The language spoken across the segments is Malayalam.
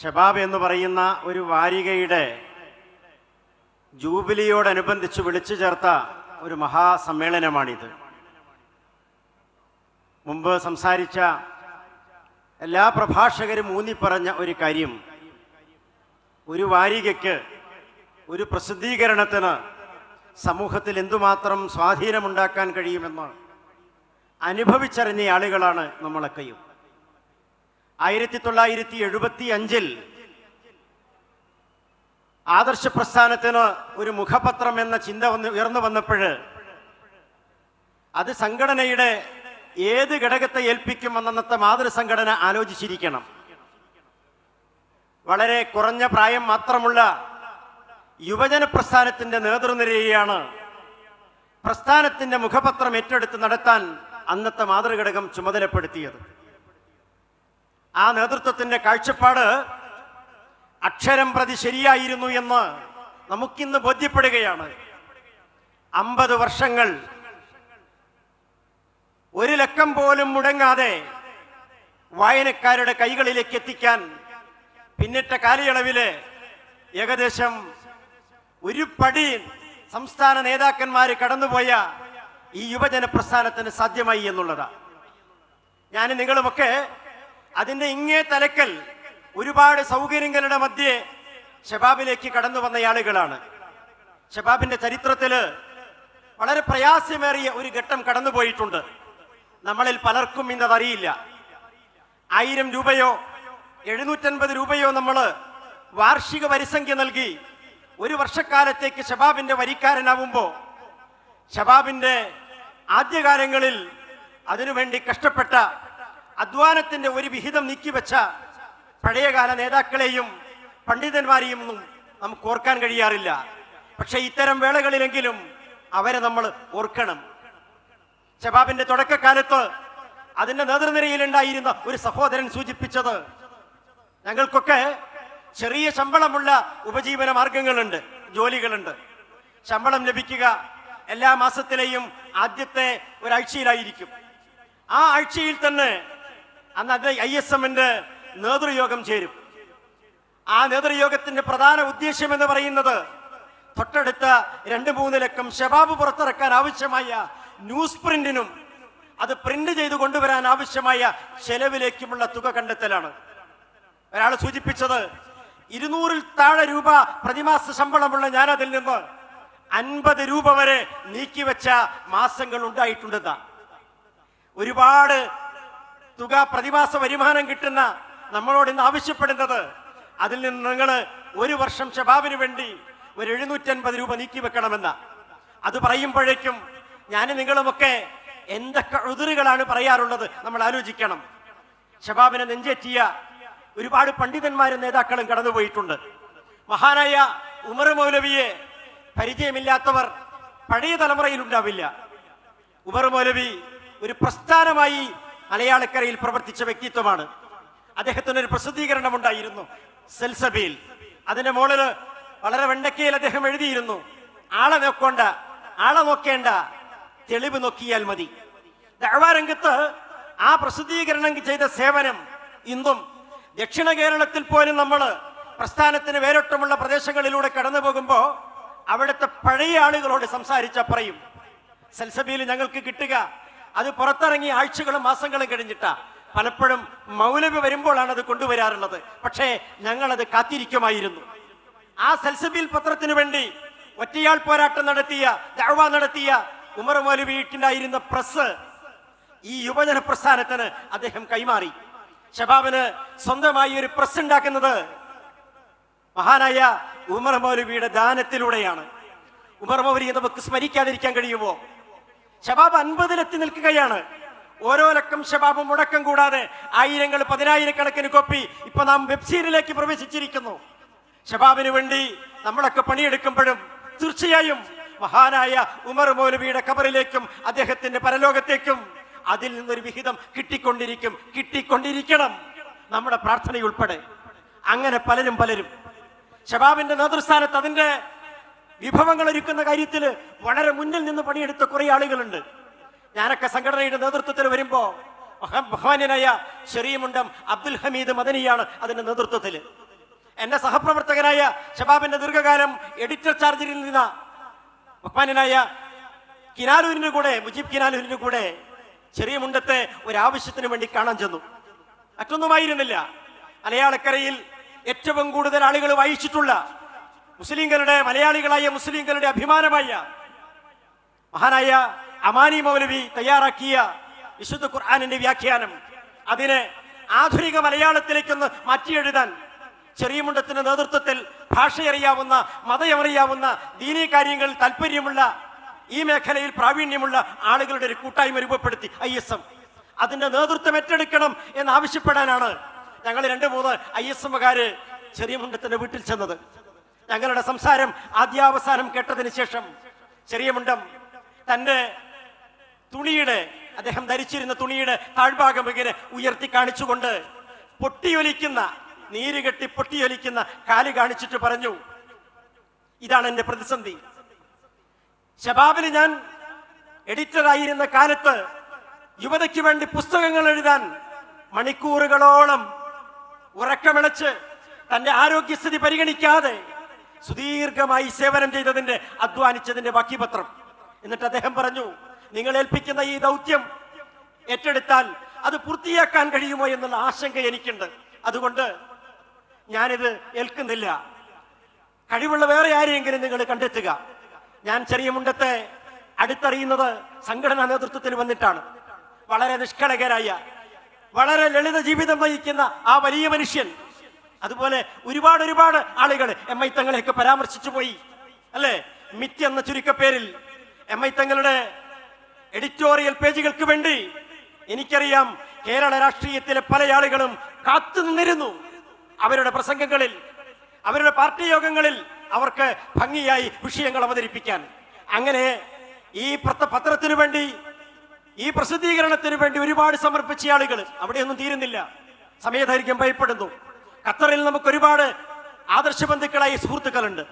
ഷബാബ് എന്ന് പറയുന്ന ഒരു വാരികയുടെ ജൂബിലിയോടനുബന്ധിച്ച് വിളിച്ചു ചേർത്ത ഒരു മഹാസമ്മേളനമാണിത്. മുമ്പ് സംസാരിച്ച എല്ലാ പ്രഭാഷകരും ഊന്നിപ്പറഞ്ഞ ഒരു കാര്യം. ഒരു വാരികയ്ക്ക് ഒരു പ്രസിദ്ധീകരണത്തിന് സമൂഹത്തിൽ എന്തുമാത്രം സ്വാധീനമുണ്ടാക്കാൻ കഴിയുമെന്ന് അനുഭവിച്ചറിഞ്ഞ ആളുകളാണ് നമ്മളൊക്കെയും. ആയിരത്തി തൊള്ളായിരത്തി എഴുപത്തി അഞ്ചിൽ ആദർശ പ്രസ്ഥാനത്തിന് ഒരു മുഖപത്രം എന്ന ചിന്ത വന്ന് ഉയർന്നു വന്നപ്പോൾ അത് സംഘടനയുടെ ഏത് ഘടകത്തെ ഏൽപ്പിക്കുമെന്നത്തെ മാതൃസംഘടന ആലോചിച്ചിരിക്കണം. വളരെ കുറഞ്ഞ പ്രായം മാത്രമുള്ള യുവജന പ്രസ്ഥാനത്തിന്റെ നേതൃനിരയാണ് പ്രസ്ഥാനത്തിന്റെ മുഖപത്രം ഏറ്റെടുത്ത് നടത്താൻ അന്നത്തെ മാതൃഘടകം ചുമതലപ്പെടുത്തിയത്. ആ നേതൃത്വത്തിന്റെ കാഴ്ചപ്പാട് അക്ഷരം പ്രതി ശരിയായിരുന്നു എന്ന് നമുക്കിന്ന് ബോധ്യപ്പെടുകയാണ്. അമ്പത് വർഷങ്ങൾ ഒരു ലക്കം പോലും മുടങ്ങാതെ വായനക്കാരുടെ കൈകളിലേക്ക് എത്തിക്കാൻ പിന്നിട്ട കാലയളവിൽ ഏകദേശം ഒരു പടി സംസ്ഥാന നേതാക്കന്മാർ കടന്നുപോയ ഈ യുവജന പ്രസ്ഥാനത്തിന് സാധ്യമായി എന്നുള്ളതാണ് ഞാൻ നിങ്ങളുമൊക്കെ അതിന്റെ ഇങ്ങേ തലക്കൽ ഒരുപാട് സൗകര്യങ്ങളുടെ മധ്യേ ഷബാബിലേക്ക് കടന്നു വന്ന ആളുകളാണ്. ഷബാബിന്റെ ചരിത്രത്തിൽ വളരെ പ്രയാസമേറിയ ഒരു ഘട്ടം കടന്നുപോയിട്ടുണ്ട് നമ്മളിൽ പലർക്കും ഇന്നതറിയില്ല ആയിരം രൂപയോ എഴുന്നൂറ്റൻപത് രൂപയോ നമ്മൾ വാർഷിക പരിസംഖ്യ നൽകി ഒരു വർഷക്കാലത്തേക്ക് ഷബാബിന്റെ വരിക്കാരനാവുമ്പോൾ ഷബാബിന്റെ ആദ്യകാലങ്ങളിൽ അതിനുവേണ്ടി കഷ്ടപ്പെട്ട അധ്വാനത്തിന്റെ ഒരു വിഹിതം നീക്കിവെച്ച പഴയകാല നേതാക്കളെയും പണ്ഡിതന്മാരെയും ഒന്നും നമുക്ക് ഓർക്കാൻ കഴിയാറില്ല. പക്ഷെ ഇത്തരം വേളകളിലെങ്കിലും അവരെ നമ്മൾ ഓർക്കണം. ഷബാബിന്റെ തുടക്കകാലത്ത് അതിന്റെ നേതൃനിരയിലുണ്ടായിരുന്ന ഒരു സഹോദരൻ സൂചിപ്പിച്ചത് ഞങ്ങൾക്കൊക്കെ ചെറിയ ശമ്പളമുള്ള ഉപജീവന മാർഗങ്ങളുണ്ട് ജോലികളുണ്ട്. ശമ്പളം ലഭിക്കുക എല്ലാ മാസത്തിലെയും ആദ്യത്തെ ഒരാഴ്ചയിലായിരിക്കും. ആ ആഴ്ചയിൽ തന്നെ അന്ന് അത് ഐ എസ് എമ്മിന്റെ നേതൃയോഗം ചേരും. ആ നേതൃയോഗത്തിന്റെ പ്രധാന ഉദ്ദേശ്യം എന്ന് പറയുന്നത് തൊട്ടടുത്ത രണ്ട് മൂന്ന് ലക്കം ഷബാബ് പുറത്തിറക്കാൻ ആവശ്യമായ ന്യൂസ് പ്രിന്റിനും അത് പ്രിന്റ് ചെയ്ത് കൊണ്ടുവരാൻ ആവശ്യമായ ചെലവിലേക്കുമുള്ള തുക കണ്ടെത്തലാണ്. ഒരാൾ സൂചിപ്പിച്ചത് ഇരുന്നൂറിൽ താഴെ രൂപ പ്രതിമാസ ശമ്പളമുള്ള ഞാൻ അതിൽ നിന്ന് അൻപത് രൂപ വരെ നീക്കിവെച്ച മാസങ്ങൾ ഉണ്ടായിട്ടുണ്ടെന്ന ഒരുപാട് തുക പ്രതിമാസ വരുമാനം കിട്ടുന്ന നമ്മളോട് ഇന്ന് ആവശ്യപ്പെടുന്നത് അതിൽ നിന്ന് നിങ്ങൾ ഒരു വർഷം ഷബാബിന് വേണ്ടി ഒരു എഴുന്നൂറ്റൻപത് രൂപ നീക്കി വെക്കണമെന്ന. അത് പറയുമ്പോഴേക്കും ഞാൻ നിങ്ങളുമൊക്കെ എന്തൊക്കെ ഉതിരുകളാണ് പറയാറുള്ളത് നമ്മൾ ആലോചിക്കണം. ഷബാബിനെ നെഞ്ചേറ്റിയ ഒരുപാട് പണ്ഡിതന്മാരും നേതാക്കളും കടന്നുപോയിട്ടുണ്ട്. മഹാനായ ഉമർ മൗലവിയെ പരിചയമില്ലാത്തവർ പഴയ തലമുറയിൽ ഉണ്ടാവില്ല. ഉമർ മൗലവി ഒരു പ്രസ്ഥാനമായി മലയാളക്കരയിൽ പ്രവർത്തിച്ച വ്യക്തിത്വമാണ്. അദ്ദേഹത്തിന് ഒരു പ്രസിദ്ധീകരണം ഉണ്ടായിരുന്നു സെൽസബിയിൽ അതിന്റെ മുകളിൽ വളരെ വെണ്ടക്കയിൽ അദ്ദേഹം എഴുതിയിരുന്നു ആളെ നോക്കണ്ട ആളെ നോക്കേണ്ട തെളിവ് നോക്കിയാൽ മതി. രംഗത്ത് ആ പ്രസിദ്ധീകരണം ചെയ്ത സേവനം ഇന്നും ദക്ഷിണ കേരളത്തിൽ പോലും നമ്മൾ പ്രസ്ഥാനത്തിന് വേരോട്ടമുള്ള പ്രദേശങ്ങളിലൂടെ കടന്നു പോകുമ്പോൾ അവിടുത്തെ പഴയ ആളുകളോട് സംസാരിച്ച പറയും സെൽസബിയിൽ ഞങ്ങൾക്ക് കിട്ടുക അത് പുറത്തിറങ്ങി ആഴ്ചകളും മാസങ്ങളും കഴിഞ്ഞിട്ടാ പലപ്പോഴും മൗലവി വരുമ്പോഴാണ് അത് കൊണ്ടുവരാറുള്ളത്. പക്ഷേ ഞങ്ങളത് കാത്തിരിക്കുമായിരുന്നു. ആ സെൽസബിൽ പത്രത്തിനു വേണ്ടി ഒറ്റയാൾ പോരാട്ടം നടത്തിയ ദഴവ നടത്തിയ ഉമർ മൗലവി വീട്ടിലായിരുന്ന പ്രസ് ഈ യുവജന പ്രസ്ഥാനത്തിന് അദ്ദേഹം കൈമാറി. ഷബാബിന് സ്വന്തമായി ഒരു പ്രസ് ഉണ്ടാക്കുന്നത് മഹാനായ ഉമർ മൗലവിയുടെ ദാനത്തിലൂടെയാണ്. ഉമർ മൗലവിയെ നമുക്ക് സ്മരിക്കാതിരിക്കാൻ കഴിയുമോ? ഷബാബ് അൻപതിലെത്തി നിൽക്കുകയാണ്. ഓരോ ലക്കം ഷബാബ് മുടക്കം കൂടാതെ ആയിരങ്ങൾ പതിനായിരക്കണക്കിന് കൊപ്പി ഇപ്പൊ നാം വെബ്സൈറ്റിലേക്ക് പ്രവേശിച്ചിരിക്കുന്നു. ഷബാബിന് വേണ്ടി നമ്മളൊക്കെ പണിയെടുക്കുമ്പോഴും തീർച്ചയായും മഹാനായ ഉമർ മൗലവിയുടെ കബറിലേക്കും അദ്ദേഹത്തിന്റെ പരലോകത്തേക്കും അതിൽ നിന്നൊരു വിഹിതം കിട്ടിക്കൊണ്ടിരിക്കും. കിട്ടിക്കൊണ്ടിരിക്കണം നമ്മുടെ പ്രാർത്ഥനയുൾപ്പെടെ. അങ്ങനെ പലരും പലരും. ഷബാബിന്റെ നേതൃസ്ഥാനത്ത് അതിന്റെ വിഭവങ്ങൾ ഒരുക്കുന്ന കാര്യത്തിൽ വളരെ മുന്നിൽ നിന്ന് പണിയെടുത്ത കുറെ ആളുകളുണ്ട്. ഞാനൊക്കെ സംഘടനയുടെ നേതൃത്വത്തിൽ വരുമ്പോ മഹാ- ഷെറിയമുണ്ടം അബ്ദുൽ ഹമീദ് മദനിയാണ് അതിന്റെ നേതൃത്വത്തിൽ. എന്റെ സഹപ്രവർത്തകനായ ഷബാബിന്റെ ദീർഘകാലം എഡിറ്റർ ചാർജിൽ നിന്ന ബഹ്മാനായ കിനാലൂരിന്റെ കൂടെ മുജീബ് കിനാലൂരിന്റെ കൂടെ ചെറിയ മുണ്ടത്തെ ഒരാവശ്യത്തിന് വേണ്ടി കാണാൻ ചെന്നു. മറ്റൊന്നുമായിരുന്നില്ല. മലയാളക്കരയിൽ ഏറ്റവും കൂടുതൽ ആളുകൾ വായിച്ചിട്ടുള്ള മുസ്ലിങ്ങളുടെ മലയാളികളായ മുസ്ലിങ്ങളുടെ അഭിമാനമായ മഹാനായ അമാനി മൗലവി തയ്യാറാക്കിയ വിശുദ്ധ ഖുർആാനിന്റെ വ്യാഖ്യാനം. അതിനെ ആധുനിക മലയാളത്തിലേക്കൊന്ന് മാറ്റിയെഴുതാൻ ചെറിയ മുണ്ടത്തിന്റെ നേതൃത്വത്തിൽ ഭാഷയറിയാവുന്ന മതയറിയാവുന്ന ദീനീ കാര്യങ്ങളിൽ താല്പര്യമുള്ള ഈ മേഖലയിൽ പ്രാവീണ്യമുള്ള ആളുകളുടെ ഒരു കൂട്ടായ്മ രൂപപ്പെടുത്തി ഐ എസ് എം. അതിന്റെ നേതൃത്വം ഏറ്റെടുക്കണം എന്ന് ആവശ്യപ്പെടാനാണ് ഞങ്ങൾ രണ്ട് മൂന്ന് ഐ എസ് എമ്മുകാര് ചെറിയ മുണ്ടത്തിന്റെ വീട്ടിൽ ചെന്നത്. ഞങ്ങളുടെ സംസാരം ആദ്യാവസാനം കേട്ടതിന് ശേഷം ചെറിയ മുണ്ടം. തന്റെ തുണിയുടെ അദ്ദേഹം ധരിച്ചിരുന്ന തുണിയുടെ താഴ്ഭാഗം ഇങ്ങനെ ഉയർത്തി കാണിച്ചുകൊണ്ട് പൊട്ടിയൊലിക്കുന്ന നീര് കെട്ടി പൊട്ടിയൊലിക്കുന്ന കാൽ കാണിച്ചിട്ട് പറഞ്ഞു ഇതാണ് എന്റെ പ്രതിസന്ധി. ഷബാബിന് ഞാൻ എഡിറ്റർ ആയിരുന്ന കാലത്ത് യുവതയ്ക്ക് വേണ്ടി പുസ്തകങ്ങൾ എഴുതാൻ മണിക്കൂറുകളോളം ഉറക്കമിളച്ച് തന്റെ ആരോഗ്യസ്ഥിതി പരിഗണിക്കാതെ സുദീർഘമായി സേവനം ചെയ്തതിന്റെ അധ്വാനിച്ചതിന്റെ ബാക്കിപത്രം എന്നിട്ട് അദ്ദേഹം പറഞ്ഞു നിങ്ങൾ ഏൽപ്പിക്കുന്ന ഈ ദൗത്യം ഏറ്റെടുത്താൽ അത് പൂർത്തിയാക്കാൻ കഴിയുമോ എന്നുള്ള ആശങ്ക എനിക്കുണ്ട്. അതുകൊണ്ട് ഞാനിത് ഏൽക്കുന്നില്ല. കഴിവുള്ള വേറെ ആരെയെങ്കിലും നിങ്ങൾ കണ്ടെത്തുക. ഞാൻ ചെറിയ മുണ്ടത്തെ അടുത്തറിയുന്നത് സംഘടനാ നേതൃത്വത്തിൽ വന്നിട്ടാണ്. വളരെ നിഷ്കളങ്കരായ വളരെ ലളിത ജീവിതം നയിക്കുന്ന ആ വലിയ മനുഷ്യൻ അതുപോലെ ഒരുപാട് ഒരുപാട് ആളുകൾ എം ഐ തങ്ങളെയൊക്കെ പരാമർശിച്ചു പോയി. അല്ലേ? മിറ്റ് എന്ന ചുരുക്കപ്പേരിൽ എം ഐ തങ്ങളുടെ എഡിറ്റോറിയൽ പേജുകൾക്ക് വേണ്ടി എനിക്കറിയാം കേരള രാഷ്ട്രീയത്തിലെ പല ആളുകളും കാത്തു നിന്നിരുന്നു. അവരുടെ പ്രസംഗങ്ങളിൽ അവരുടെ പാർട്ടി യോഗങ്ങളിൽ അവർക്ക് ഭംഗിയായി വിഷയങ്ങൾ അവതരിപ്പിക്കാൻ. അങ്ങനെ ഈ പത്രത്തിനു വേണ്ടി ഈ പ്രസിദ്ധീകരണത്തിന് വേണ്ടി ഒരുപാട് സമർപ്പിച്ച ആളുകൾ അവിടെയൊന്നും തീരുന്നില്ല. സമയദൈർഘ്യം ഭയപ്പെടുന്നു. ഖത്തറിൽ നമുക്ക് ഒരുപാട് ആദർശ ബന്ധുക്കളായി സുഹൃത്തുക്കളുണ്ട്.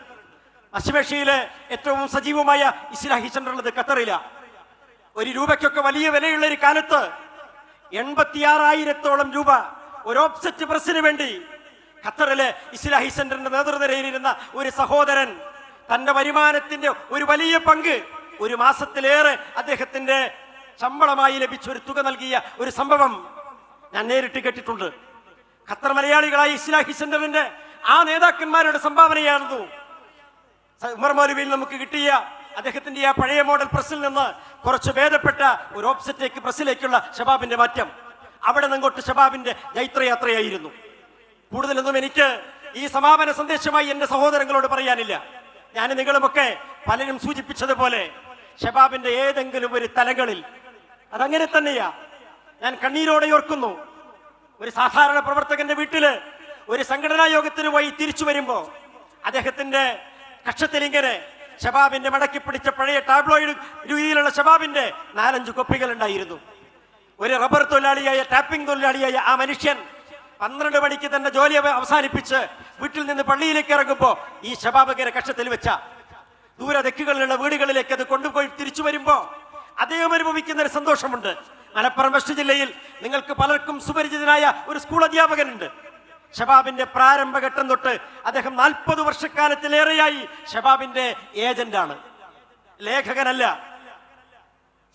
പശ്ചിമേഷ്യയിലെ ഏറ്റവും സജീവമായ ഇസ്ലാഹി സെന്റർ ഉള്ളത് ഖത്തറിലാണ് ഒരു രൂപയ്ക്കൊക്കെ വലിയ വിലയുള്ള ഒരു കാലത്ത് എൺപത്തിയാറായിരത്തോളം രൂപ ഒരു ഓപ്സെറ്റ് പ്രസിന് വേണ്ടി ഖത്തറിലെ ഇസ്ലാഹി സെന്ററിന്റെ നേതൃനിരയിലിരുന്ന ഒരു സഹോദരൻ തന്റെ വരുമാനത്തിന്റെ ഒരു വലിയ പങ്ക് ഒരു മാസത്തിലേറെ അദ്ദേഹത്തിന്റെ ശമ്പളമായി ലഭിച്ച ഒരു തുക നൽകിയ ഒരു സംഭവം ഞാൻ നേരിട്ട് കേട്ടിട്ടുണ്ട്. ഖത്തർ മലയാളികളായ ഇസ്ലാഹി സെന്ററിന്റെ ആ നേതാക്കന്മാരുടെ സംഭാവനയായിരുന്നു ഉമർ മൗലവിയിൽ നമുക്ക് കിട്ടിയ അദ്ദേഹത്തിന്റെ ആ പഴയ മോഡൽ പ്രസിൽ നിന്ന് കുറച്ച് ഭേദപ്പെട്ട ഒരു ഓപ്സെറ്റേക്ക് പ്രസിലേക്കുള്ള ഷബാബിന്റെ മാറ്റം. അവിടെ നിങ്ങോട്ട് ഷബാബിന്റെ ജൈത്രയാത്രയായിരുന്നു. കൂടുതലൊന്നും എനിക്ക് ഈ സമാപന സന്ദേശമായി എന്റെ സഹോദരങ്ങളോട് പറയാനില്ല. ഞാൻ നിങ്ങളുമൊക്കെ പലരും സൂചിപ്പിച്ചതുപോലെ ഷബാബിന്റെ ഏതെങ്കിലും ഒരു തലകളിൽ അതങ്ങനെ തന്നെയാ. ഞാൻ കണ്ണീരോടെ ഓർക്കുന്നു. ഒരു സാധാരണ പ്രവർത്തകന്റെ വീട്ടിൽ ഒരു സംഘടനാ യോഗത്തിന് പോയി തിരിച്ചു വരുമ്പോ അദ്ദേഹത്തിന്റെ കക്ഷത്തിൽ ഇങ്ങനെ ഷബാബിന്റെ മടക്കി പിടിച്ച പഴയ ടാബ്ലോയിഡ് രീതിയിലുള്ള ഷബാബിന്റെ നാലഞ്ച് കൊപ്പികൾ ഉണ്ടായിരുന്നു. ഒരു റബ്ബർ തൊഴിലാളിയായ ടാപ്പിംഗ് തൊഴിലാളിയായ ആ മനുഷ്യൻ പന്ത്രണ്ട് മണിക്ക് തന്റെ ജോലി അവസാനിപ്പിച്ച് വീട്ടിൽ നിന്ന് പള്ളിയിലേക്ക് ഇറങ്ങുമ്പോൾ ഈ ഷബാബ് ഇങ്ങനെ കക്ഷത്തിൽ വെച്ച ദൂരദക്കുകളിലുള്ള വീടുകളിലേക്ക് അത് കൊണ്ടുപോയി തിരിച്ചു വരുമ്പോൾ അദ്ദേഹം അനുഭവിക്കുന്ന ഒരു സന്തോഷമുണ്ട്. മലപ്പുറം വെസ്റ്റ് ജില്ലയിൽ നിങ്ങൾക്ക് പലർക്കും സുപരിചിതനായ ഒരു സ്കൂൾ അധ്യാപകനുണ്ട്. ഷബാബിന്റെ പ്രാരംഭഘട്ടം തൊട്ട് അദ്ദേഹം നാൽപ്പത് വർഷക്കാലത്തിലേറെയായി ഷബാബിന്റെ ഏജന്റാണ്. ലേഖകനല്ല.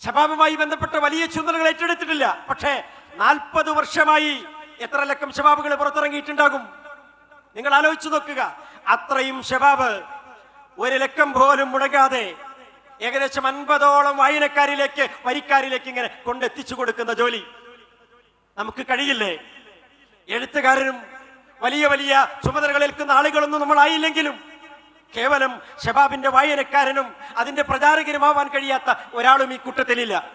ഷബാബുമായി ബന്ധപ്പെട്ട വലിയ ചുമതലകൾ ഏറ്റെടുത്തിട്ടില്ല. പക്ഷേ നാൽപ്പത് വർഷമായി എത്ര ലക്കം ഷബാബുകൾ പുറത്തിറങ്ങിയിട്ടുണ്ടാകും? നിങ്ങൾ ആലോചിച്ചു നോക്കുക. അത്രയും ഷബാബ് ഒരു ലക്കം പോലും മുടങ്ങാതെ ഏകദേശം അൻപതോളം വായനക്കാരിലേക്ക് വരിക്കാരിലേക്ക് ഇങ്ങനെ കൊണ്ടെത്തിച്ചു കൊടുക്കുന്ന ജോലി. നമുക്ക് കഴിയില്ലേ? എഴുത്തുകാരനും വലിയ വലിയ ചുമതലകൾ ഏൽക്കുന്ന ആളുകളൊന്നും നമ്മളായില്ലെങ്കിലും കേവലം ഷബാബിന്റെ വായനക്കാരനും അതിന്റെ പ്രചാരകനുമാവാൻ കഴിയാത്ത ഒരാളും ഈ കൂട്ടത്തിലില്ല.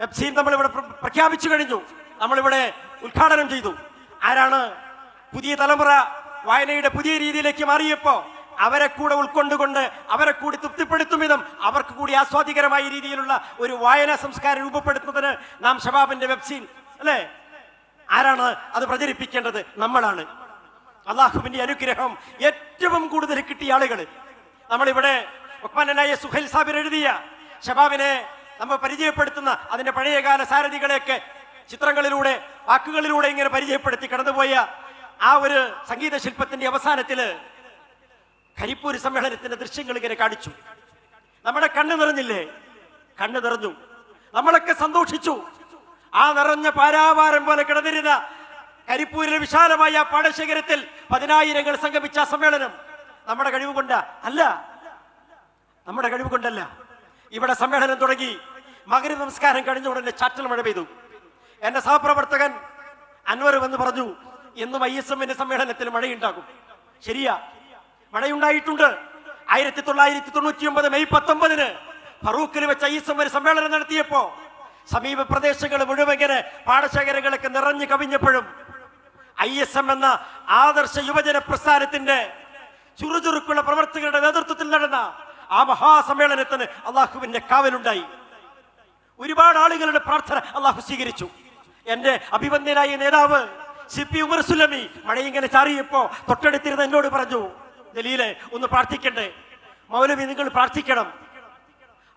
വെബ്സീൻ നമ്മളിവിടെ പ്ര- പ്രഖ്യാപിച്ചു കഴിഞ്ഞു. നമ്മളിവിടെ ഉദ്ഘാടനം ചെയ്തു. ആരാണ് പുതിയ തലമുറ വായനയുടെ പുതിയ രീതിയിലേക്ക് മാറിയപ്പോ അവരെ കൂടെ ഉൾക്കൊണ്ടുകൊണ്ട് അവരെ കൂടി തൃപ്തിപ്പെടുത്തും വിധം അവർക്ക് കൂടി ആസ്വാദികരമായ രീതിയിലുള്ള ഒരു വായനാ സംസ്കാരം രൂപപ്പെടുത്തുന്നതിന് നാം ഷബാബിന്റെ വെബ്സീൻ അല്ലേ? ആരാണ് അത് പ്രചരിപ്പിക്കേണ്ടത്? നമ്മളാണ്. അള്ളാഹുവിന്റെ അനുഗ്രഹം ഏറ്റവും കൂടുതൽ കിട്ടിയ ആളുകൾ നമ്മളിവിടെ ഉപ്പന്നനായ സുഹൈൽ സാബിർ എഴുതിയ ഷബാബിനെ നമ്മൾ പരിചയപ്പെടുത്തുന്ന അതിന്റെ പഴയകാല സാരഥികളെയൊക്കെ ചിത്രങ്ങളിലൂടെ വാക്കുകളിലൂടെ ഇങ്ങനെ പരിചയപ്പെടുത്തി കടന്നുപോയ ആ ഒരു സംഗീത ശില്പത്തിന്റെ അവസാനത്തിൽ കരിപ്പൂര് സമ്മേളനത്തിന്റെ ദൃശ്യങ്ങൾ ഇങ്ങനെ കാണിച്ചു. നമ്മുടെ കണ്ണ് നിറഞ്ഞില്ലേ? കണ്ണ് നിറഞ്ഞു. നമ്മളൊക്കെ സന്തോഷിച്ചു. ആ നിറഞ്ഞ പാരാവാരം പോലെ കിടന്നിരുന്ന കരിപ്പൂരിലെ വിശാലമായ പാടശേഖരത്തിൽ പതിനായിരങ്ങൾ സംഗമിച്ച സമ്മേളനം നമ്മുടെ കഴിവ് കൊണ്ട? അല്ല. നമ്മുടെ കഴിവ് കൊണ്ടല്ല. ഇവിടെ സമ്മേളനം തുടങ്ങി മകര നമസ്കാരം കഴിഞ്ഞ ഉടനെ ചാറ്റൽ മഴ പെയ്തു. എന്റെ സഹപ്രവർത്തകൻ അൻവർ വന്ന് പറഞ്ഞു എന്നും ഐ എസ് എമ്മിന്റെ സമ്മേളനത്തിൽ മഴയുണ്ടാകും. ശരിയാ. മഴയുണ്ടായിട്ടുണ്ട് ആയിരത്തി തൊള്ളായിരത്തി തൊണ്ണൂറ്റി ഒമ്പത് മെയ് പത്തൊമ്പതിന് ഫറൂഖിൽ വെച്ച ഈ എസ് ഒരു സമ്മേളനം നടത്തിയപ്പോ സമീപ പ്രദേശങ്ങൾ മുഴുവൻ പാടശേഖരങ്ങളൊക്കെ നിറഞ്ഞു കവിഞ്ഞപ്പോഴും ഐ എസ് എം എന്ന ആദർശ യുവജന പ്രസ്ഥാനത്തിന്റെ ചുറുചുറുക്കുള്ള പ്രവർത്തകരുടെ നേതൃത്വത്തിൽ നടന്ന ആ മഹാസമ്മേളനത്തിന് അള്ളാഹുവിന്റെ കാവലുണ്ടായി. ഒരുപാട് ആളുകളുടെ പ്രാർത്ഥന അള്ളാഹു സ്വീകരിച്ചു. എന്റെ അഭിവന്ദ്യനായ നേതാവ് സി പി ഉമർ സുലമി മഴയിങ്ങനെ ചാറിയപ്പോ തൊട്ടടുത്തിരുന്ന് എന്നോട് പറഞ്ഞു ജലീലെ ഒന്ന് പ്രാർത്ഥിക്കണ്ടേ? മൗലവി നിങ്ങൾ പ്രാർത്ഥിക്കണം.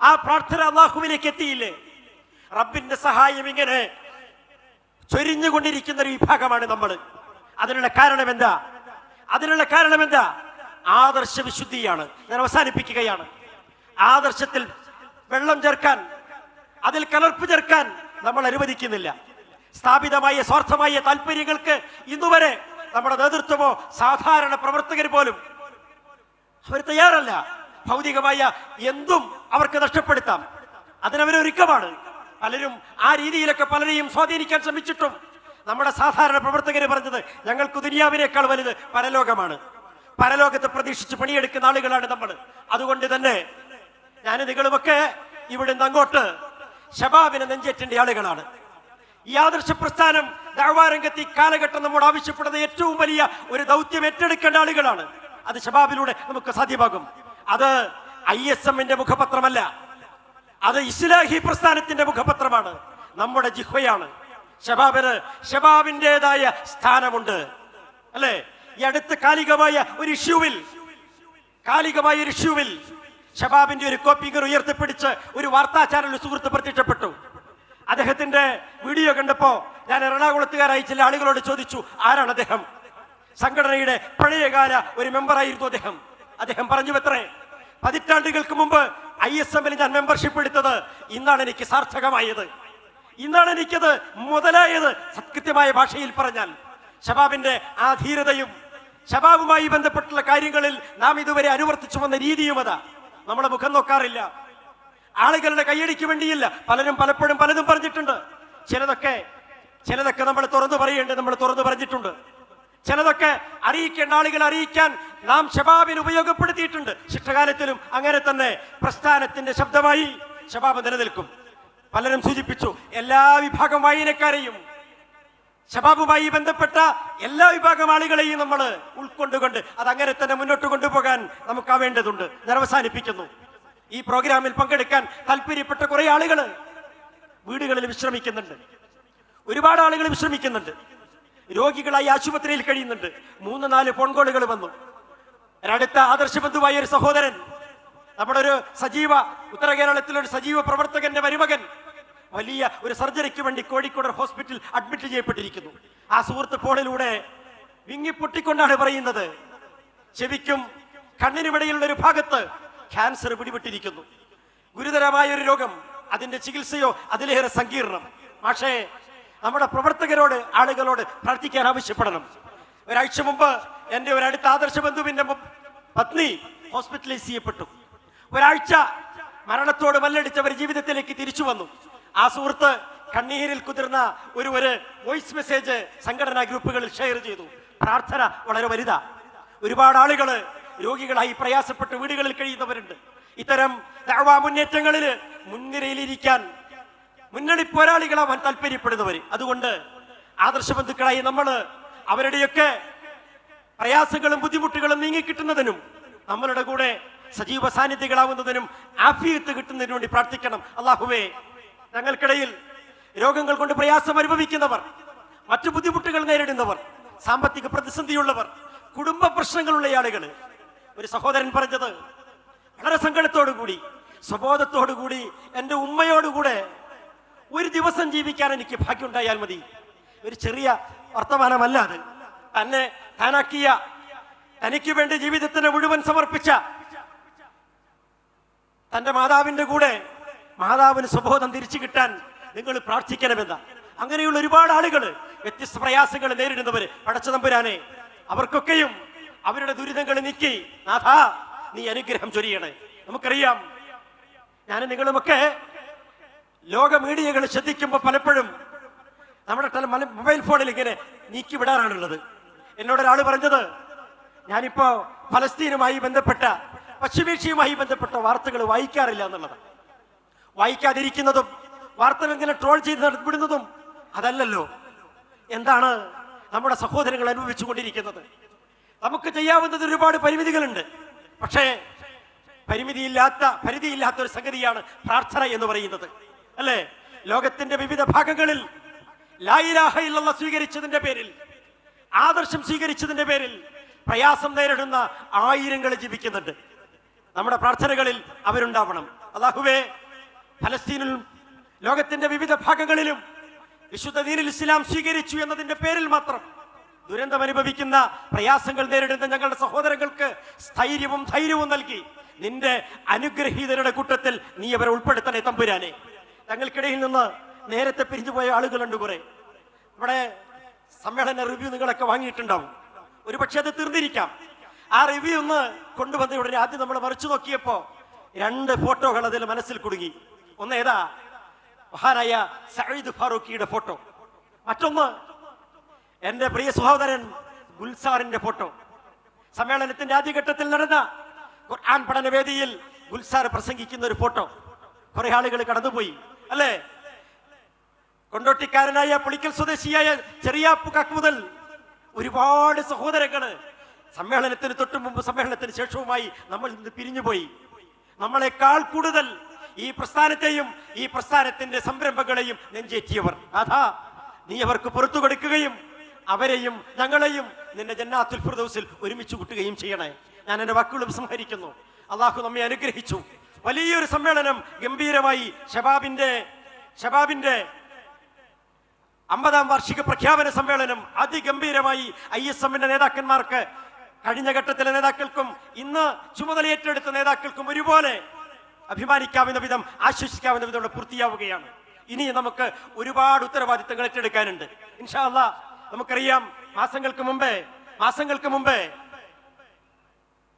ആ പ്രാർത്ഥന അള്ളാഹുവിലേക്ക് എത്തിയില്ലേ? റബ്ബിന്റെ സഹായം ഇങ്ങനെ ചൊരിഞ്ഞുകൊണ്ടിരിക്കുന്ന ഒരു വിഭാഗമാണ് നമ്മൾ. അതിനുള്ള കാരണം എന്താ? അതിനുള്ള കാരണം എന്താ? ആദർശ വിശുദ്ധിയാണ്. ഞാൻ അവസാനിപ്പിക്കുകയാണ്. ആദർശത്തിൽ വെള്ളം ചേർക്കാൻ അതിൽ കലർപ്പ് ചേർക്കാൻ നമ്മൾ അനുവദിക്കുന്നില്ല. സ്ഥാപിതമായ സ്വാർത്ഥമായ താല്പര്യങ്ങൾക്ക് ഇന്നുവരെ നമ്മുടെ നേതൃത്വമോ സാധാരണ പ്രവർത്തകർ പോലും അവർ തയ്യാറല്ല. ഭൗതികമായ എന്തും അവർക്ക് നഷ്ടപ്പെടുത്താം. അതിനവരൊരുക്കമാണ് പലരും ആ രീതിയിലൊക്കെ പലരെയും സ്വാധീനിക്കാൻ ശ്രമിച്ചിട്ടും. നമ്മുടെ സാധാരണ പ്രവർത്തകർ പറഞ്ഞത് ഞങ്ങൾക്ക് ദുനിയാവിനേക്കാൾ വലുത് പരലോകമാണ്. പരലോകത്ത് പ്രതീക്ഷിച്ച് പണിയെടുക്കുന്ന ആളുകളാണ് നമ്മൾ അതുകൊണ്ട് തന്നെ ഞാൻ നിങ്ങളുമൊക്കെ ഇവിടുന്ന് അങ്ങോട്ട് ഷബാബിനെ നെഞ്ചേറ്റേണ്ട ആളുകളാണ്. ഈ ആദർശ പ്രസ്ഥാനം ദാവാരംഗത്ത് ഈ കാലഘട്ടം നമ്മോട് ആവശ്യപ്പെടുന്ന ഏറ്റവും വലിയ ഒരു ദൗത്യം ഏറ്റെടുക്കേണ്ട ആളുകളാണ്. അത് ഷബാബിലൂടെ നമുക്ക് സാധ്യമാകും. അത് ഐ എസ് എമ്മിന്റെ മുഖപത്രമല്ല. അത് ഇസ്ലാഹി പ്രസ്ഥാനത്തിന്റെ മുഖപത്രമാണ്. നമ്മുടെ ജിഹ്വയാണ്. ഷബാബിന് ഷബാബിന്റെതായ സ്ഥാനമുണ്ട്. അല്ലേ? ഈ അടുത്ത കാലികമായ ഒരു ഇഷ്യൂവിൽ കാലികമായ ഒരു ഇഷ്യൂവിൽ ഷബാബിന്റെ ഒരു കോപ്പിംഗർ ഉയർത്തിപ്പിടിച്ച് ഒരു വാർത്താ ചാനൽ സുഹൃത്ത് പ്രത്യക്ഷപ്പെട്ടു. അദ്ദേഹത്തിന്റെ വീഡിയോ കണ്ടപ്പോ ഞാൻ എറണാകുളത്തുകാരായി ചില ആളുകളോട് ചോദിച്ചു ആരാണ് അദ്ദേഹം? സംഘടനയുടെ പഴയകാല ഒരു മെമ്പറായിരുന്നു അദ്ദേഹം. അദ്ദേഹം പറഞ്ഞു എത്രേ പതിറ്റാണ്ടുകൾക്ക് മുമ്പ് ഐ എസ് എമ്മിൽ ഞാൻ മെമ്പർഷിപ്പ് എടുത്തത് ഇന്നാണ് എനിക്ക് സാർത്ഥകമായത്. ഇന്നാണ് എനിക്കത് മുതലായത് സത്യമായ ഭാഷയിൽ പറഞ്ഞാൽ. ഷബാബിന്റെ ആ ധീരതയും ഷബാബുമായി ബന്ധപ്പെട്ടുള്ള കാര്യങ്ങളിൽ നാം ഇതുവരെ അനുവർത്തിച്ചു വന്ന രീതിയും അതാ. നമ്മുടെ മുഖം നോക്കാറില്ല. ആളുകളുടെ കൈയടിക്ക് വേണ്ടിയില്ല. പലരും പലപ്പോഴും പലതും പറഞ്ഞിട്ടുണ്ട്. ചിലതൊക്കെ ചിലതൊക്കെ നമ്മൾ തുറന്നു പറയേണ്ടത് നമ്മൾ തുറന്നു പറഞ്ഞിട്ടുണ്ട്. ചിലതൊക്കെ അറിയിക്കേണ്ട ആളുകൾ അറിയിക്കാൻ നാം ഷബാബിന് ഉപയോഗപ്പെടുത്തിയിട്ടുണ്ട്. ശിക്ഷകാലത്തിലും അങ്ങനെ തന്നെ പ്രസ്ഥാനത്തിന്റെ ശബ്ദമായി ഷബാബ് നിലനിൽക്കും. പലരും സൂചിപ്പിച്ചു എല്ലാ വിഭാഗം വായനക്കാരെയും ഷബാബുമായി ബന്ധപ്പെട്ട എല്ലാ വിഭാഗം ആളുകളെയും നമ്മൾ ഉൾക്കൊണ്ടുകൊണ്ട് അത് അങ്ങനെ തന്നെ മുന്നോട്ട് കൊണ്ടുപോകാൻ നമുക്കാവേണ്ടതുണ്ട് ഞാൻ അവസാനിപ്പിക്കുന്നു ഈ പ്രോഗ്രാമിൽ പങ്കെടുക്കാൻ താല്പര്യപ്പെട്ട കുറെ ആളുകൾ വീടുകളിൽ വിശ്രമിക്കുന്നുണ്ട്. ഒരുപാട് ആളുകൾ വിശ്രമിക്കുന്നുണ്ട്. രോഗികളായി ആശുപത്രിയിൽ കഴിയുന്നുണ്ട്. മൂന്ന് നാല് ഫോൺ വന്നു. ഒരടുത്ത ആദർശബന്ധുവായ ഒരു സഹോദരൻ നമ്മുടെ ഒരു സജീവ ഉത്തര കേരളത്തിലെ ഒരു സജീവ പ്രവർത്തകന്റെ മരുമകൻ വലിയ ഒരു സർജറിക്ക് വേണ്ടി കോഴിക്കോട് ഹോസ്പിറ്റൽ അഡ്മിറ്റ് ചെയ്യപ്പെട്ടിരിക്കുന്നു. ആ സുഹൃത്ത് ഫോണിലൂടെ വിങ്ങിപ്പൊട്ടിക്കൊണ്ടാണ് പറയുന്നത്. ചെവിക്കും കണ്ണിനുമിടയിലുള്ള ഒരു ഭാഗത്ത് ക്യാൻസർ പിടിപെട്ടിരിക്കുന്നു. ഗുരുതരമായ ഒരു രോഗം അതിന്റെ ചികിത്സയോ അതിലേറെ സങ്കീർണം. പക്ഷേ നമ്മുടെ പ്രവർത്തകരോട് ആളുകളോട് പ്രാർത്ഥിക്കാൻ ആവശ്യപ്പെടണം. ഒരാഴ്ച മുമ്പ് എന്റെ ഒരു അടുത്ത ആദർശ ബന്ധുവിന്റെ പത്നി ഹോസ്പിറ്റലൈസ് ചെയ്യപ്പെട്ടു. ഒരാഴ്ച മരണത്തോട് മല്ലടിച്ചവർ ജീവിതത്തിലേക്ക് തിരിച്ചു വന്നു. ആ സുഹൃത്ത് കണ്ണീരിൽ കുതിർന്ന ഒരു ഒരു വോയിസ് മെസ്സേജ് സംഘടനാ ഗ്രൂപ്പുകളിൽ ഷെയർ ചെയ്തു. പ്രാർത്ഥന വളരെ വലുതാ. ഒരുപാട് ആളുകൾ രോഗികളായി പ്രയാസപ്പെട്ട് വീടുകളിൽ കഴിയുന്നവരുണ്ട്. ഇത്തരം മുന്നേറ്റങ്ങളിൽ മുൻനിരയിലിരിക്കാൻ മുന്നണി പോരാളികളാവാൻ താല്പര്യപ്പെടുന്നവർ അതുകൊണ്ട് ആദർശ ബന്ധുക്കളായി നമ്മൾ അവരുടെയൊക്കെ പ്രയാസങ്ങളും ബുദ്ധിമുട്ടുകളും നീങ്ങിക്കിട്ടുന്നതിനും നമ്മളുടെ കൂടെ സജീവ സാന്നിധ്യങ്ങളാവുന്നതിനും ആഫിയത്ത് കിട്ടുന്നതിനു വേണ്ടി പ്രാർത്ഥിക്കണം. അള്ളാഹുവേ ഞങ്ങൾക്കിടയിൽ രോഗങ്ങൾ കൊണ്ട് പ്രയാസം അനുഭവിക്കുന്നവർ മറ്റു ബുദ്ധിമുട്ടുകൾ നേരിടുന്നവർ സാമ്പത്തിക പ്രതിസന്ധിയുള്ളവർ കുടുംബ പ്രശ്നങ്ങളുള്ള ആളുകൾ ഒരു സഹോദരൻ പറഞ്ഞത് വളരെ സങ്കടത്തോടു കൂടി സ്വബോധത്തോടു കൂടി എന്റെ ഉമ്മയോടുകൂടെ ഒരു ദിവസം ജീവിക്കാൻ എനിക്ക് ഭാഗ്യമുണ്ടായാൽ മതി. ഒരു ചെറിയ വർത്തമാനമല്ല അത്. തന്നെ താനാക്കിയ തനിക്ക് വേണ്ടി ജീവിതത്തിന് മുഴുവൻ സമർപ്പിച്ച തന്റെ മാതാവിന്റെ കൂടെ മാതാവിന് സ്വബോധം തിരിച്ചു കിട്ടാൻ നിങ്ങൾ പ്രാർത്ഥിക്കണമെന്ന. അങ്ങനെയുള്ള ഒരുപാട് ആളുകൾ വ്യത്യസ്ത പ്രയാസങ്ങൾ നേരിടുന്നവര് പടച്ചതമ്പുരാനെ അവർക്കൊക്കെയും അവരുടെ ദുരിതങ്ങൾ നീക്കി നാഥാ നീ അനുഗ്രഹം ചൊരിയണേ. നമുക്കറിയാം. ഞാൻ നിങ്ങളുമൊക്കെ ലോക മീഡിയകൾ ശ്രദ്ധിക്കുമ്പോൾ പലപ്പോഴും നമ്മുടെ മൊബൈൽ ഫോണിൽ ഇങ്ങനെ നീക്കി വിടാറാണുള്ളത്. എന്നോട് ഒരാൾ പറഞ്ഞത് ഞാനിപ്പോ ഫലസ്തീനുമായി ബന്ധപ്പെട്ട പശ്ചിമേഷ്യയുമായി ബന്ധപ്പെട്ട വാർത്തകൾ വായിക്കാറില്ല എന്നുള്ളത്. വായിക്കാതിരിക്കുന്നതും വാർത്തകൾ ഇങ്ങനെ ട്രോൾ ചെയ്ത് വിടുന്നതും അതല്ലല്ലോ. എന്താണ് നമ്മുടെ സഹോദരങ്ങൾ അനുഭവിച്ചു കൊണ്ടിരിക്കുന്നത് നമുക്ക് ചെയ്യാവുന്നത് ഒരുപാട് പരിമിതികളുണ്ട്. പക്ഷേ പരിമിതിയില്ലാത്ത പരിധിയില്ലാത്ത ഒരു സംഗതിയാണ് പ്രാർത്ഥന എന്ന് പറയുന്നത്. അല്ലേ? ലോകത്തിന്റെ വിവിധ ഭാഗങ്ങളിൽ ലായിലാഹ ഇല്ലല്ലാഹ് സ്വീകരിച്ചതിന്റെ പേരിൽ ആദർശം സ്വീകരിച്ചതിന്റെ പേരിൽ പ്രയാസം നേരിടുന്ന ആയിരങ്ങൾ ജീവിക്കുന്നുണ്ട്. നമ്മുടെ പ്രാർത്ഥനകളിൽ അവരുണ്ടാവണം. അള്ളാഹുവേ ഫലസ്തീനിലും ലോകത്തിന്റെ വിവിധ ഭാഗങ്ങളിലും വിശുദ്ധ ദീനിൽ ഇസ്ലാം സ്വീകരിച്ചു എന്നതിന്റെ പേരിൽ മാത്രം ദുരന്തം അനുഭവിക്കുന്ന പ്രയാസങ്ങൾ നേരിടുന്ന ഞങ്ങളുടെ സഹോദരങ്ങൾക്ക് സ്ഥൈര്യവും ധൈര്യവും നൽകി നിന്റെ അനുഗ്രഹീതരുടെ കൂട്ടത്തിൽ നീ അവരെ ഉൾപ്പെടുത്തണേ തമ്പുരാനെ. തങ്ങൾക്കിടയിൽ നിന്ന് നേരത്തെ പിരിഞ്ഞുപോയ ആളുകളുണ്ട് കുറെ. നമ്മുടെ സമ്മേളന റിവ്യൂ നിങ്ങളൊക്കെ വാങ്ങിയിട്ടുണ്ടാവും. ഒരുപക്ഷെ അത് തീർന്നിരിക്കാം. ആ റിവ്യൂ ഒന്ന് കൊണ്ടുവന്ന ഉടനെ ആദ്യം നമ്മൾ മറിച്ചു നോക്കിയപ്പോ രണ്ട് ഫോട്ടോകൾ അതിൽ മനസ്സിൽ കുടുങ്ങി. ഒന്ന് ഏതാ? മഹാനായ സയ്യിദ് ഫാറൂഖിയുടെ ഫോട്ടോ മറ്റൊന്ന് എന്റെ പ്രിയ സഹോദരൻ ഗുൽസാറിന്റെ ഫോട്ടോ സമ്മേളനത്തിന്റെ ആദ്യഘട്ടത്തിൽ നടന്ന ഖുർആൻ പഠന വേദിയിൽ ഗുൽസാർ പ്രസംഗിക്കുന്ന ഒരു ഫോട്ടോ കുറെ ആളുകൾ കടന്നുപോയി. അല്ലേ? കൊണ്ടോട്ടിക്കാരനായ പുളിക്കൽ സ്വദേശിയായ ചെറിയാപ്പുക്കാക്ക് മുതൽ ഒരുപാട് സഹോദരങ്ങൾ സമ്മേളനത്തിന് തൊട്ടു മുമ്പ് സമ്മേളനത്തിന് ശേഷവുമായി നമ്മൾ നിന്ന് പിരിഞ്ഞുപോയി. നമ്മളെക്കാൾ കൂടുതൽ ഈ പ്രസ്ഥാനത്തെയും ഈ പ്രസ്ഥാനത്തിന്റെ സംരംഭങ്ങളെയും നെഞ്ചേറ്റിയവർ. അതാ നീ അവർക്ക് പുറത്തു കൊടുക്കുകയും അവരെയും ഞങ്ങളെയും നിന്റെ ജന്നാത്തുൽ ഫിർദൗസിൽ ഒരുമിച്ച് കൂട്ടുകയും ചെയ്യണേ. ഞാൻ എന്റെ വാക്കുകൾ സംഹരിക്കുന്നു. അള്ളാഹു നമ്മെ അനുഗ്രഹിച്ചു. വലിയൊരു സമ്മേളനം ഗംഭീരമായി ഷബാബിന്റെ ഷബാബിന്റെ അമ്പതാം വാർഷിക പ്രഖ്യാപന സമ്മേളനം അതിഗംഭീരമായി ഐ എസ് എമ്മിന്റെ നേതാക്കന്മാർക്ക് കഴിഞ്ഞ ഘട്ടത്തിലെ നേതാക്കൾക്കും ഇന്ന് ചുമതലയേറ്റെടുത്ത നേതാക്കൾക്കും ഒരുപോലെ അഭിമാനിക്കാവുന്ന വിധം ആശ്വസിക്കാവുന്ന വിധം പൂർത്തിയാവുകയാണ്. ഇനി നമുക്ക് ഒരുപാട് ഉത്തരവാദിത്തങ്ങൾ ഏറ്റെടുക്കാനുണ്ട്. ഇൻഷാല്ല നമുക്കറിയാം മാസങ്ങൾക്ക് മുമ്പേ മാസങ്ങൾക്ക് മുമ്പേ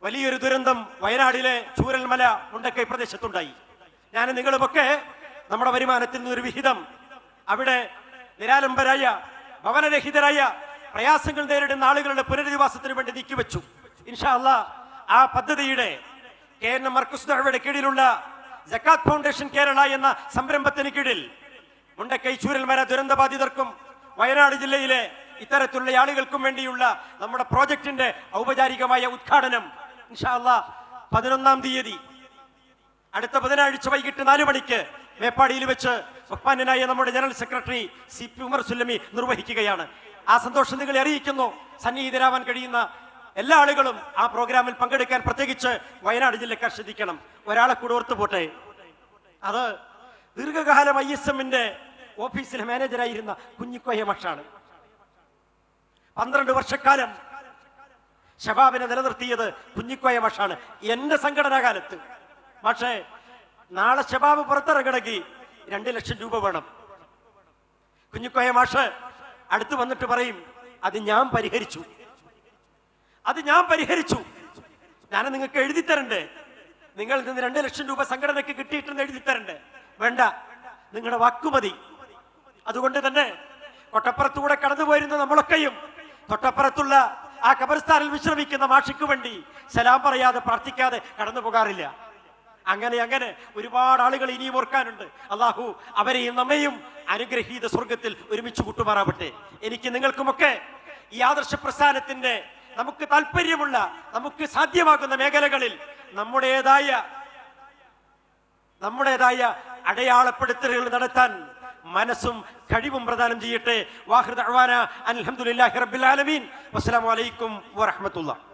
വലിയൊരു ദുരന്തം വയനാടിലെ ചൂരൽമല മുണ്ടക്കൈ പ്രദേശത്തുണ്ടായി. ഞാൻ നിങ്ങളുമൊക്കെ നമ്മുടെ വരുമാനത്തിൽ നിന്നൊരു വിഹിതം. അവിടെ നിരാലംബരായ ഭവനരഹിതരായ പ്രയാസങ്ങൾ നേരിടുന്ന ആളുകളുടെ പുനരധിവാസത്തിന് വേണ്ടി നീക്കിവെച്ചു. ഇൻഷാ ഇൻഷാല്ല ആ പദ്ധതിയുടെ കെ എൻ മർക്കുസ് ദഅവയുടെ കീഴിലുള്ള ജക്കാത്ത് ഫൗണ്ടേഷൻ കേരള എന്ന സംരംഭത്തിന് കീഴിൽ മുണ്ടക്കൈ ചൂരൽമല ദുരന്തബാധിതർക്കും വയനാട് ജില്ലയിലെ ഇത്തരത്തിലുള്ള ആളുകൾക്കും വേണ്ടിയുള്ള നമ്മുടെ പ്രോജക്റ്റിന്റെ ഔപചാരികമായ ഉദ്ഘാടനം പതിനൊന്നാം തീയതി. അടുത്ത ബുധനാഴ്ച വൈകിട്ട് നാലു മണിക്ക് മേപ്പാടിയിൽ വെച്ച് ബഹ്മാനായ നമ്മുടെ general secretary C P Umar Sullami നിർവഹിക്കുകയാണ്. ആ സന്തോഷം നിങ്ങളെ അറിയിക്കുന്നു. സന്നിഹിതരാവാൻ കഴിയുന്ന എല്ലാ ആളുകളും ആ പ്രോഗ്രാമിൽ പങ്കെടുക്കാൻ പ്രത്യേകിച്ച് വയനാട് ജില്ലക്കാർ ശ്രദ്ധിക്കണം. ഒരാളെ കൂടെ ഓർത്തു പോട്ടെ. അത് ദീർഘകാലം ഐ എസ് എമ്മിന്റെ ഓഫീസിലെ മാനേജരായിരുന്ന കുഞ്ഞിക്കോയ മഷാണ്. പന്ത്രണ്ട് വർഷക്കാലം ഷബാബിനെ നിലനിർത്തിയത് കുഞ്ഞിക്കോയ മഷാണ്. എന്റെ സംഘടനാ കാലത്ത്. പക്ഷേ നാളെ ഷബാബ് പുറത്തിറങ്ങണമെങ്കിൽ രണ്ട് ലക്ഷം രൂപ വേണം. കുഞ്ഞിക്കോയ മാഷ് അടുത്ത് വന്നിട്ട് പറയും അത് ഞാൻ പരിഹരിച്ചു. അത് ഞാൻ പരിഹരിച്ചു. ഞാൻ നിങ്ങൾക്ക് എഴുതി തരണ്ടേ നിങ്ങൾ നിന്ന് രണ്ട് ലക്ഷം രൂപ സംഘടനയ്ക്ക് കിട്ടിയിട്ടെന്ന് എഴുതി തരണ്ടേ വേണ്ട. നിങ്ങളുടെ വാക്കുമതി അതുകൊണ്ട് തന്നെ കൊട്ടപ്പുറത്തൂടെ കടന്നുപോയിരുന്ന നമ്മളൊക്കെയും തൊട്ടപ്പുറത്തുള്ള ആ കബർസ്ഥാനിൽ വിശ്രമിക്കുന്ന മാഷിക്ക് വേണ്ടി സലാം പറയാതെ പ്രാർത്ഥിക്കാതെ കടന്നു പോകാറില്ല. അങ്ങനെ അങ്ങനെ ഒരുപാട് ആളുകൾ ഇനിയും ഓർക്കാനുണ്ട്. അള്ളാഹു അവരെയും നമ്മയും അനുഗ്രഹീത സ്വർഗത്തിൽ ഒരുമിച്ച് കൂട്ടുമാറാവട്ടെ. എനിക്ക് നിങ്ങൾക്കുമൊക്കെ ഈ ആദർശ പ്രസ്ഥാനത്തിന്റെ നമുക്ക് താല്പര്യമുള്ള നമുക്ക് സാധ്യമാകുന്ന മേഖലകളിൽ നമ്മുടേതായ നമ്മുടേതായ അടയാളപ്പെടുത്തലുകൾ നടത്താൻ മനസ്സും കഴിവും പ്രദാനം ചെയ്യട്ടെ. വാഹൃദ അൽഹംദുലില്ലാഹി റബ്ബിൽ ആലമീൻ. വസ്സലാമു അലൈക്കും വറഹ്മത്തുള്ളാഹി.